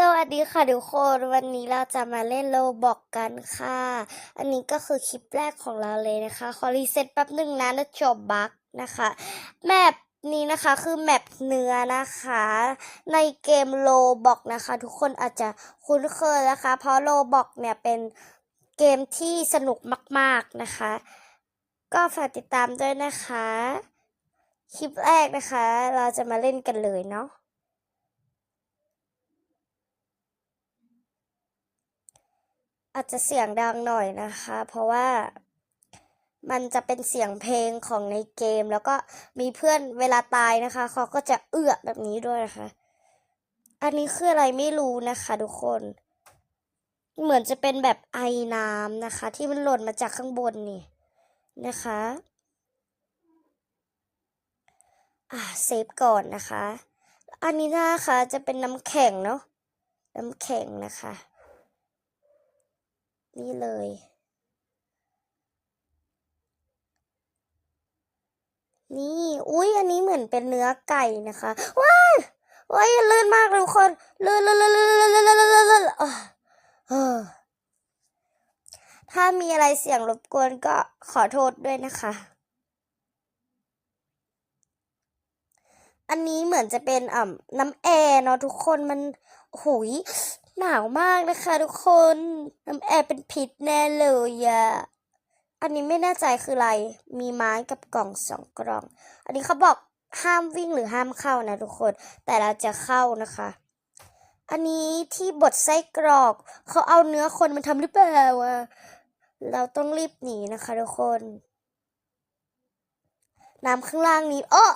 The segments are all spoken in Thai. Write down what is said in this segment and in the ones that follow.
สวัสดีค่ะทุกคนวันนี้เราจะมาเล่นโลบอกกันค่ะ อันนี้ก็คือคลิปแรกของเราเลยนะคะ ขอรีเซ็ตแป๊บหนึ่งนะแล้วจบบั๊กนะคะแมปนี้นะคะคือแมปเนื้อนะคะ ในเกมโลบอกนะคะ ทุกคนอาจจะคุ้นเคยนะคะ เพราะโลบอกเนี่ยเป็นเกมที่สนุกมาก ๆนะคะ ก็ฝากติดตามด้วยนะคะ คลิปแรกนะคะ เราจะมาเล่นกันเลยเนาะ อาจจะเสียงดังหน่อยนะคะ เพราะว่ามันจะเป็นเสียงเพลงของในเกม แล้วก็มีเพื่อนเวลาตายนะคะ เขาก็จะเอื้อแบบนี้ด้วยนะคะ อันนี้คืออะไรไม่รู้นะคะ ทุกคน เหมือนจะเป็นแบบไอน้ำนะคะ ที่มันหล่นมาจากข้างบนนี่นะคะ อ่าเซฟก่อนนะคะ อันนี้นะคะจะเป็นน้ำแข็งเนาะน้ำแข็งนะคะ นี่เลย นี่ อุ้ยอันนี้เหมือนเป็นเนื้อไก่นะคะ ว้ายว้ายลื่นมากเลยทุกคนลื่นลื่นลื่นลื่นลื่นลื่นลื่นลื่นลื่นอะเออถ้ามีอะไรเสียงรบกวนก็ขอโทษด้วยนะคะ อันนี้เหมือนจะเป็นอ่าน้ำแอร์เนาะทุกคนมันหุย หนาวมากนะคะทุกคนน้ำแอร์เป็นพิษแน่เลยอะอันนี้ไม่แน่ใจคืออะไร มีไม้กับกล่องสองกล่อง อันนี้เขาบอกห้ามวิ่งหรือห้ามเข้านะทุกคน แต่เราจะเข้านะคะ อันนี้ที่บดไส้กรอก เขาเอาเนื้อคนมาทำหรือเปล่าวะเราต้องรีบหนีนะคะทุกคน น้ำข้างล่างนี้เออ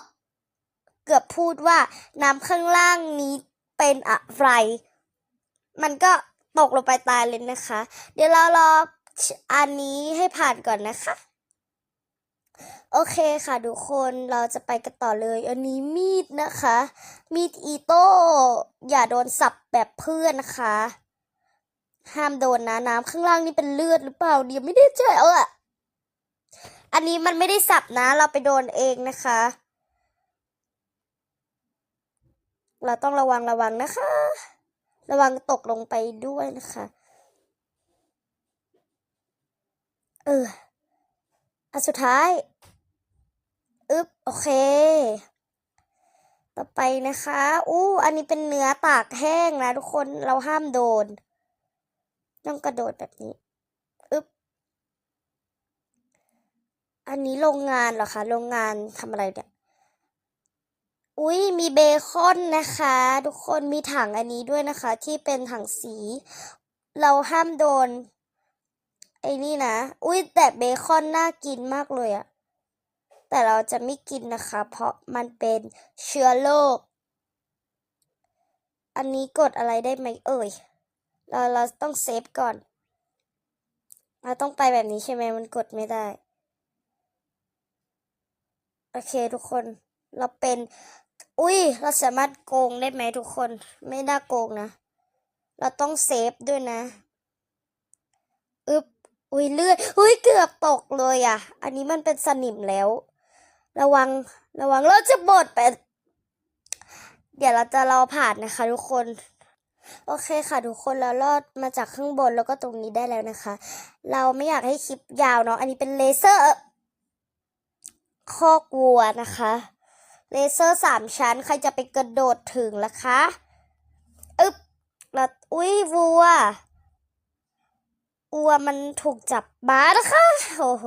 เกือบพูดว่าน้ำข้างล่างนี้เป็นอะไร มันก็ตกลงไปตายเลยนะคะ เดี๋ยวเรารออันนี้ให้ผ่านก่อนนะคะ โอเคค่ะทุกคนเราจะไปกันต่อเลย อันนี้มีดนะคะ มีดอีโต้อย่าโดนสับแบบเพื่อนนะคะ ห้ามโดนนะน้ำข้างล่างนี่เป็นเลือดหรือเปล่าเดี๋ยวไม่ได้ใจเอออันนี้มันไม่ได้สับนะ เราไปโดนเองนะคะ เราต้องระวังระวังนะคะ ระวังตกลงไปด้วยนะคะ เอออันสุดท้าย อึ๊บ โอเค ต่อไปนะคะ อู้ อันนี้เป็นเนื้อตากแห้งนะทุกคน เราห้ามโดน ต้องกระโดดแบบนี้ อึ๊บ อันนี้โรงงานเหรอคะ โรงงานทำอะไรเนี่ย อุ้ยมีเบคอนนะคะ ทุกคนมีถังอันนี้ด้วยนะคะ ที่เป็นถังสี เราห้ามโดน ไอ้นี่นะ อุ้ยแต่เบคอนน่ากินมากเลยอะแต่เราจะไม่กินนะคะ เพราะมันเป็นเชื้อโรคอันนี้กดอะไรได้ไหมเอ่ยเราเราต้องเซฟก่อน เราต้องไปแบบนี้ใช่ไหมมันกดไม่ได้ โอเคทุกคนเราเป็น อุ้ย เราสามารถโกงได้ไหมทุกคน ไม่น่าโกงนะ เราต้องเซฟด้วยนะ อึบอุ้ยเลือดอุ้ยเกือบตกเลยอะ อันนี้มันเป็นสนิมแล้ว ระวัง ระวังเราจะบดไป เดี๋ยวเราจะรอผ่านนะคะ ทุกคน โอเคค่ะทุกคนเราลอดมาจากข้างบนแล้วก็ตรงนี้ได้แล้วนะคะ เราไม่อยากให้คลิปยาวเนาะ อันนี้เป็นเลเซอร์ คอกวัวนะคะ เลเซอร์สามชั้น ใครจะไปกระโดดถึงล่ะคะอึ๊บแล้วอุ้ยวัววัวมันถูกจับมานะคะโอ้โห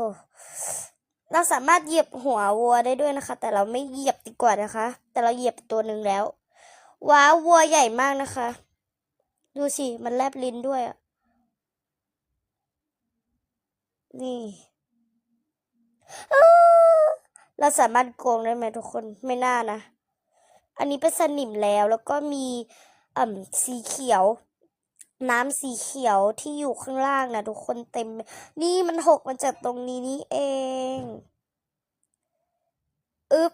เราสามารถเหยียบหัววัวได้ด้วยนะคะ แต่เราไม่เหยียบดีกว่านะคะ แต่เราเหยียบตัวหนึ่งแล้ว ว้าววัวใหญ่มากนะคะ ดูสิ มันแลบลิ้นด้วยอะนี่ เราสามารถโกงได้ไหมทุกคนไม่น่านะ อันนี้เป็นสนิมแล้วแล้วก็มีอ่าสีเขียว น้ำสีเขียวที่อยู่ข้างล่างนะทุกคนเต็ม นี่มันหกมาจากตรงนี้นี่เองอึ๊บ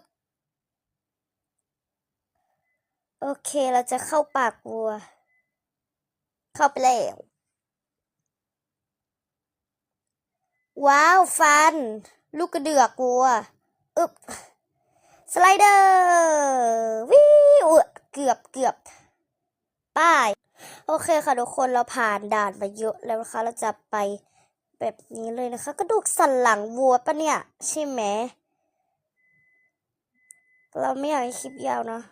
โอเคเราจะเข้าปากวัว เข้าไปแล้ว ว้าว ฟัน ลูกกระเดือกวัว อึบสไลเดอร์วิวเกือบเกือบป้ายโอเคค่ะทุกคนเราผ่านด่านมาเยอะแล้วนะคะ เราจะไปแบบนี้เลยนะคะ กระดูกสันหลังวัวปะเนี่ย ใช่ไหมเราไม่อยากให้คลิปยาวเนาะ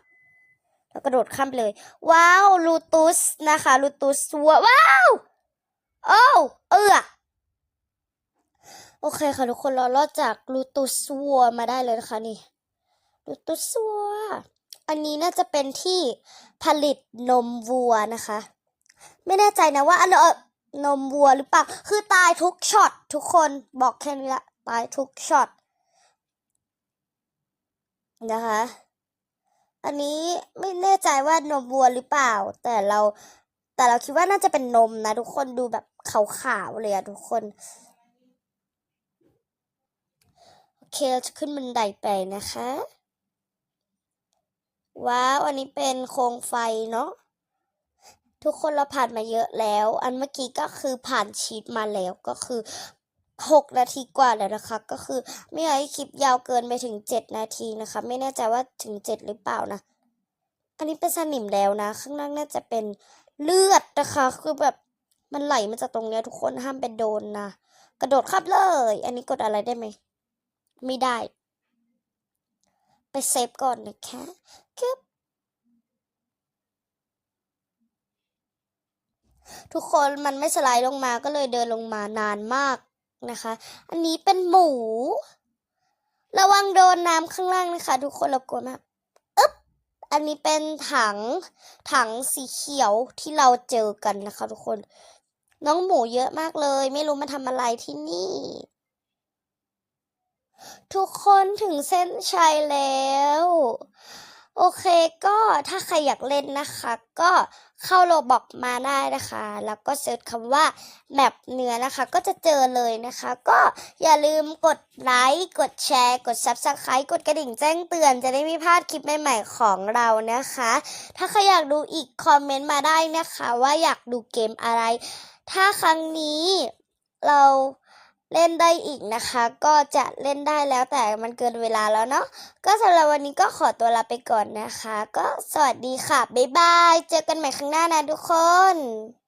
เรากระโดดข้ามไปเลย ว้าวลูตุสนะคะลูตุสวัวว้าว โอ้เอือ โอเคค่ะทุกคนเรารอดจากลูตุสวัวมาได้เลยนะคะนี่ลูตุสวัวอันนี้น่าจะเป็นที่ผลิตนมวัวนะคะ ไม่แน่ใจนะว่าอันเออนมวัวหรือเปล่าคือตายทุกช็อตทุกคนบอกแค่นี้ละตายทุกช็อตนะคะ อันนี้ไม่แน่ใจว่านมวัวหรือเปล่า แต่เราแต่เราคิดว่าน่าจะเป็นนมนะทุกคนดูแบบขาวๆเลยอะทุกคน โอ เคเราจะขึ้นบันไดไปนะคะ ว้าว อันนี้เป็นโคมไฟเนาะ ทุกคนเราผ่านมาเยอะแล้ว อันเมื่อกี้ก็คือผ่านชีตมาแล้วก็คือหกนาทีกว่าแล้วนะคะ ก็คือไม่อยากให้คลิปยาวเกินไปถึงเจ็ดนาทีนะคะ ไม่แน่ใจว่าถึงเจ็ดหรือเปล่านะอันนี้เป็นสนิมแล้วนะ ข้างล่างน่าจะเป็นเลือดนะคะ คือแบบมันไหลมาจากตรงเนี้ยทุกคนห้ามไปโดนนะ กระโดดขับเลย อันนี้กดอะไรได้ไหม ไม่ได้ ไปเซฟก่อนนะคะคึบทุกคนมันไม่สไลด์ลงมาก็เลยเดินลงมานานมากนะคะ อันนี้เป็นหมู ระวังโดนน้ำข้างล่างนะคะ ทุกคนเรากลัวมากอึ๊บอันนี้เป็นถังถังสีเขียวที่เราเจอกันนะคะ ทุกคน น้องหมูเยอะมากเลย ไม่รู้มาทำอะไรที่นี่ ทุกคนถึงเส้นชัยแล้ว โอเคก็ถ้าใครอยากเล่นนะคะ ก็เข้าโลบอกมาได้นะคะ แล้วก็เซิร์ชคำว่าแมปเนื้อนะคะ ก็จะเจอเลยนะคะ ก็อย่าลืมกดไลค์กดแชร์ กด Subscribe กดกระดิ่งแจ้งเตือนจะได้ไม่พลาดคลิปใหม่ๆของเรานะคะ ถ้าใครอยากดูอีกคอมเมนต์มาได้นะคะ ว่าอยากดูเกมอะไร ถ้าครั้งนี้เรา เล่นได้อีกนะคะ ก็จะเล่นได้แล้วแต่มันเกินเวลาแล้วเนาะก็สำหรับวันนี้ก็ขอตัวลาไปก่อนนะคะ ก็สวัสดีค่ะ บ๊ายบาย เจอกันใหม่ครั้งหน้านะทุกคน